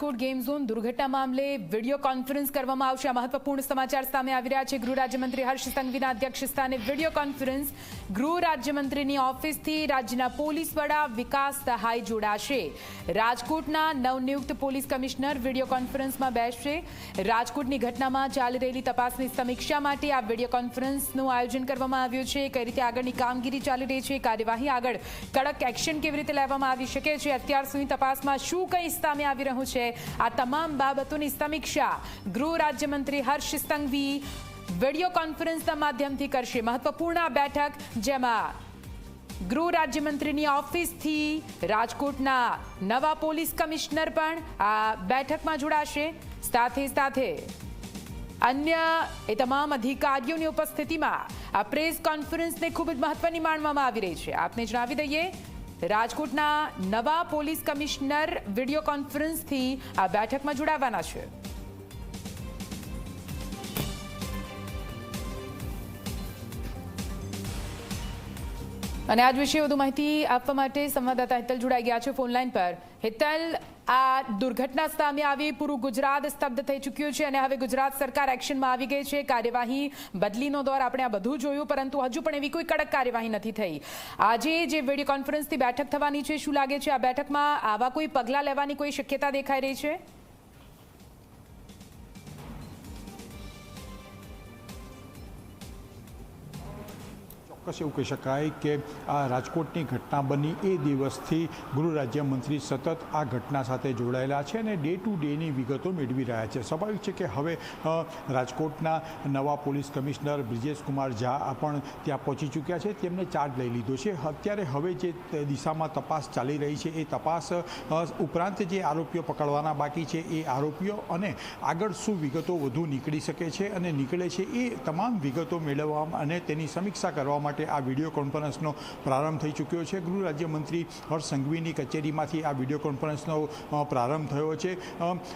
Rajkot game zone દુર્ઘટના મામલે video conference કરવામાં આવશે. આ મહત્વપૂર્ણ સમાચાર સામે આવી રહ્યા છે. ગૃહ રાજ્યમંત્રી હર્ષ સંઘવીના અધ્યક્ષસ્થાને વીડિયો કોન્ફરન્સ ગૃહ રાજ્યમંત્રીની ઓફિસથી રાજ્યના પોલીસ વડા વિકાસ સહાય જોડાશે. રાજકોટના નવનિયુક્ત પોલીસ કમિશનર વીડિયો કોન્ફરન્સમાં બેસશે. રાજકોટની ઘટનામાં ચાલી રહેલી તપાસની સમીક્ષા માટે આ વીડિયો કોન્ફરન્સનું આયોજન કરવામાં આવ્યું છે. કઈ રીતે આગળની કામગીરી ચાલી રહી છે? કાર્યવાહી આગળ કડક એક્શન કેવી રીતે લેવામાં આવી શકે છે? અત્યાર સુધી તપાસમાં શું કંઈ સામે આવી રહ્યું છે? આ તમામ બાબતોની સમીક્ષા ગૃહ રાજ્યમંત્રી હર્ષ સંઘવી વીડિયો કોન્ફરન્સના માધ્યમથી કરશે મહત્વપૂર્ણ બેઠક જેમાં ગૃહ રાજ્યમંત્રીની ઓફિસથી રાજકોટના નવા પોલીસ કમિશનર પણ આ બેઠકમાં જોડાશે સાથે સાથે અન્ય એ તમામ અધિકારીઓની ઉપસ્થિતિમાં આ પ્રેસ કોન્ફરન્સને ખૂબ જ મહત્વની માનવામાં આવી રહી છે આપને જણાવી દઈએ રાજકોટના નવા પોલીસ કમિશનર વીડિયો કોન્ફરન્સથી આ બેઠકમાં જોડાવાના છે. અને આજ વિશે વધુ માહિતી આપવા માટે સંવાદદાતા હેતલ જોડાઈ ગયા છે ફોનલાઈન પર. હેતલ, આ દુર્ઘટના સામે આવી પૂરું ગુજરાત સ્તબ્ધ થઈ ચૂક્યું છે અને હવે ગુજરાત સરકાર એક્શનમાં આવી ગઈ છે. કાર્યવાહી બદલીનો દોર આપણે આ બધું જોયું, પરંતુ હજુ પણ એવી કોઈ કડક કાર્યવાહી નથી થઈ. આજે જે વીડિયો કોન્ફરન્સથી બેઠક થવાની છે, શું લાગે છે આ બેઠકમાં આવા કોઈ પગલાં લેવાની કોઈ શક્યતા દેખાઈ રહી છે? ચોક્કસ એવું કહી શકાય કે આ રાજકોટની ઘટના બની એ દિવસથી ગૃહ રાજ્યમંત્રી સતત આ ઘટના સાથે જોડાયેલા છે અને ડે ટુ ડેની વિગતો મેળવી રહ્યા છે. સ્વાભાવિક છે કે હવે રાજકોટના નવા પોલીસ કમિશનર બ્રિજેશ કુમાર ઝા પણ ત્યાં પહોંચી ચૂક્યા છે. તેમને ચાર્જ લઈ લીધો છે. અત્યારે હવે જે દિશામાં તપાસ ચાલી રહી છે, એ તપાસ ઉપરાંત જે આરોપીઓ પકડવાના બાકી છે, એ આરોપીઓ અને આગળ શું વિગતો વધુ નીકળી શકે છે અને નીકળે છે એ તમામ વિગતો મેળવવા અને તેની સમીક્ષા કરવા માટે આ વીડિયો કોન્ફરન્સનો પ્રારંભ થઈ ચૂક્યો છે. ગૃહ રાજ્યમંત્રી હર્ષ સંઘવીની કચેરીમાંથી આ વીડિયો કોન્ફરન્સનો પ્રારંભ થયો છે.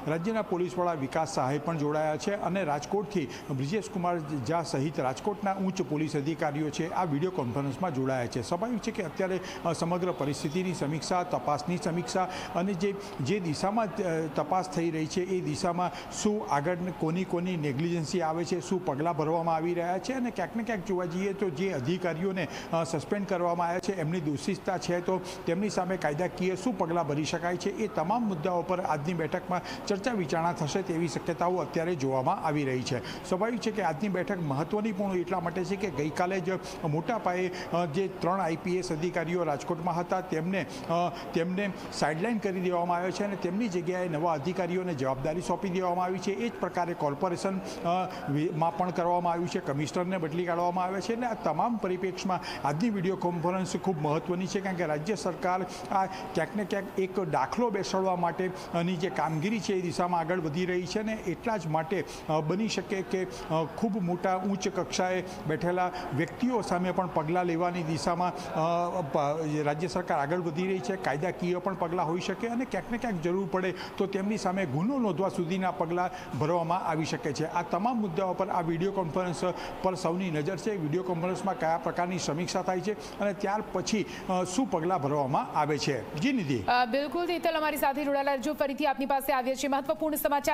રાજ્યના પોલીસવાળા વિકાસ સહાય પણ જોડાયા છે અને રાજકોટથી બ્રિજેશ કુમાર ઝા સહિત રાજકોટના ઉચ્ચ પોલીસ અધિકારીઓ છે આ વીડિયો કોન્ફરન્સમાં જોડાયા છે. સ્વાભાવિક છે કે અત્યારે સમગ્ર પરિસ્થિતિની સમીક્ષા, તપાસની સમીક્ષા અને જે જે દિશામાં તપાસ થઈ રહી છે એ દિશામાં શું આગળ કોની કોની નેગ્લિજન્સી આવે છે, શું પગલાં ભરવામાં આવી રહ્યા છે અને ક્યાંક ને ક્યાંક જોવા જઈએ તો જે અધિકારીઓને સસ્પેન્ડ કરવામાં આવ્યા છે એમની દોષિતતા છે. તો તેમની સામે કાયદાકીય શું પગલાં ભરી શકાય છે એ તમામ મુદ્દાઓ પર આજની બેઠકમાં ચર્ચા વિચારણા થશે તેવી શક્યતાઓ અત્યારે જોવામાં આવી રહી છે. સ્વાભાવિક છે કે આજની બેઠક મહત્વની પણ એટલા માટે છે કે ગઈકાલે જ મોટા પાયે જે ત્રણ આઈપીએસ અધિકારીઓ રાજકોટમાં હતા તેમને તેમને સાઇડલાઇન કરી દેવામાં આવ્યો છે અને તેમની જગ્યાએ નવા અધિકારીઓને જવાબદારી સોંપી દેવામાં આવી છે. એ જ પ્રકારે કોર્પોરેશન અ, પણ કરવામાં આવ્યું છે. કમિશનરને બદલી કાઢવામાં આવે છે અને આ તમામ પરિપ્રેક્ષમાં આજની વીડિયો કોન્ફરન્સ ખૂબ મહત્ત્વની છે કારણ કે રાજ્ય સરકાર આ ક્યાંક ને ક્યાંક એક દાખલો બેસાડવા માટેની જે કામગીરી છે એ દિશામાં આગળ વધી રહી છે ને એટલા જ માટે બની શકે કે ખૂબ મોટા ઉચ્ચ કક્ષાએ બેઠેલા વ્યક્તિઓ સામે પણ પગલાં લેવાની દિશામાં રાજ્ય સરકાર આગળ વધી રહી છે, કાયદાકીય પણ પગલાં હોઈ શકે અને ક્યાંક ને ક્યાંક જરૂર પડે તો તેમની સામે ગુનો નોંધવા સુધીના પગલાં ભરવામાં આવી શકે છે. આ તમામ મુદ્દાઓ પર આ વીડિયો કોન્ફરન્સ પર સૌની નજર છે. વીડિયો કોન્ફરન્સમાં કયા પ્રકારની સમીક્ષા થાય છે અને ત્યાર પછી શું પગલાં ભરવામાં આવે છે? જી નિધિ. બિલકુલ હેતલ અમારી સાથે જોડાયેલા જો ફરીથી આપની પાસે આવીએ છે મહત્વપૂર્ણ સમાચાર